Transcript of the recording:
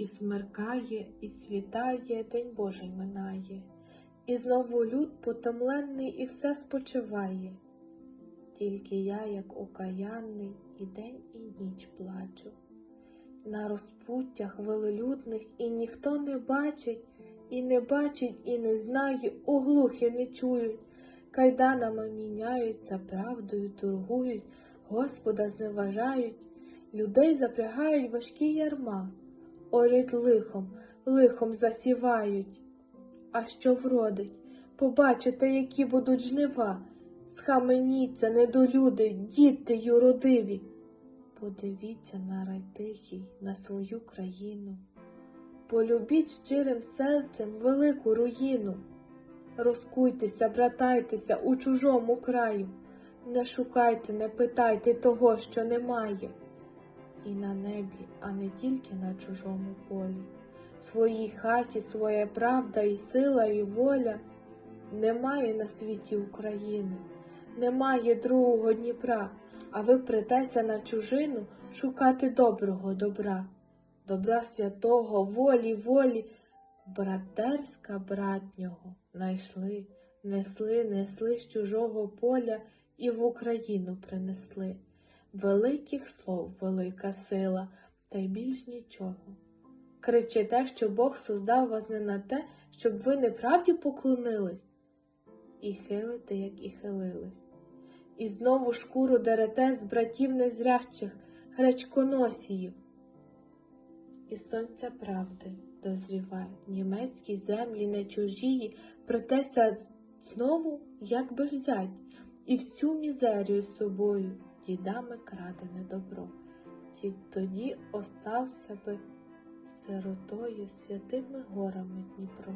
І смеркає, і світає, день Божий минає, і знову люд потомленний і все спочиває. Тільки я, як окаянний, і день, і ніч плачу. На розпуттях велолюдних і ніхто не бачить, і не бачить, і не знає, оглухи не чують. Кайданами міняються, правдою торгують, Господа зневажають, людей запрягають важкі ярма, орють лихом, лихом засівають. А що вродить? Побачите, які будуть жнива. Схаменіться, недолюди, діти юродиві. Подивіться на рай тихий, на свою країну. Полюбіть щирим серцем велику руїну. Розкуйтеся, братайтеся у чужому краю. Не шукайте, не питайте того, що немає. І на небі, а не тільки на чужому полі. В своїй хаті своя правда і сила, і воля. Немає на світі України, немає другого Дніпра, а ви притеся на чужину шукати доброго добра, добра святого, волі, волі, братерська братнього найшли, несли, несли з чужого поля і в Україну принесли. Великих слов велика сила, та й більш нічого. Кричите, що Бог создав вас не на те, щоб ви неправді поклонились, і хилите, як і хилились. І знову шкуру дерете з братів незрящих, гречконосіїв. І сонця правди дозріває, німецькі землі не чужії, протеся знову, як би взять, і всю мізерію з собою дідами крадене добро. Ті тоді остався би сиротою святими горами Дніпра.